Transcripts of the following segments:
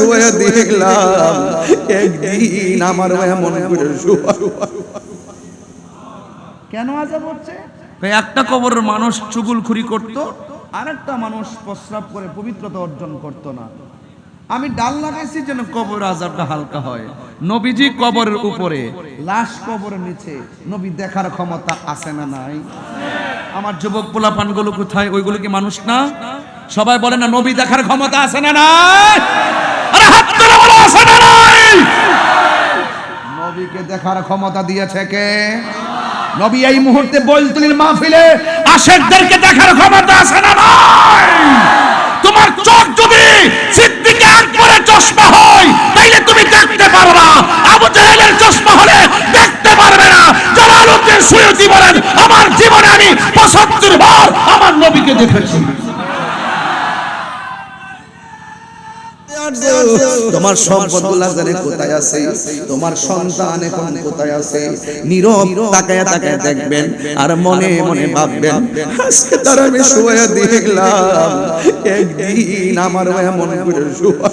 শুয়ে দেখলাম একদিন আমার এমন করে শুয়া। কেন আজাব হচ্ছে? একটা কবরের মানুষ চুগুলখুরি করত আর একটা মানুষ প্রস্রাব করে পবিত্রতা অর্জন করত না। আমি ডাল লাগাইছি যেন কবর আজাবটা হালকা হয়। নবীজি কবরের উপরে লাশ কবরের নিচে নবী দেখার ক্ষমতা আছে না নাই? আমার যুবক পোলাপানগুলো কোথায়? ওইগুলো কি মানুষ না? সবাই বলে না নবী দেখার ক্ষমতা আছে না নাই আরে হাত তুলে বলো আছে না নাই নবীকে দেখার ক্ষমতা দিয়েছে কে? নবী এই মুহূর্তে বলতুলির মাহফিলে আশেকদেরকে দেখার ক্ষমতা আছে না নাই? তোমার চোখ যদি সিদ্দিকে আকবরের চশমা হয়, তাইলে তুমি দেখতে পারবা আবু জাহেলের চশমা হলে দেখতে পারবে না। জালালউদ্দিন সুয়ুতি বলেন, আমার জীবনে আমি 75 বার আমার নবীকে দেখেছি। তোমার সম্পদগুলা জানে কোথায় আছে? তোমার সন্তান এখন কোথায় আছে? নীরব তাকায় তাকায় দেখবেন আর মনে মনে ভাববেন, আজকে তার আমি শুয়ে দেখলাম, একদিন আমার মনে করে শুয়া।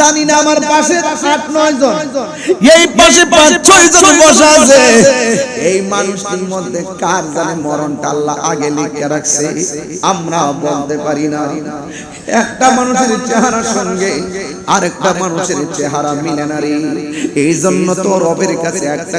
জানি না আমার পাশে আট নয় জন। এই পাশে পাঁচ ছয় জন বসা আছে। এই মানুষটির মধ্যে কার জানে মরণটা আল্লাহ আগে লিখে রাখছে আমরা বলতে পারি না। একটা মানুষের চেহারার সঙ্গে আরেকটা মানুষের চেহারা মিলে না রে। এই জন্য তো রবের কাছে একটা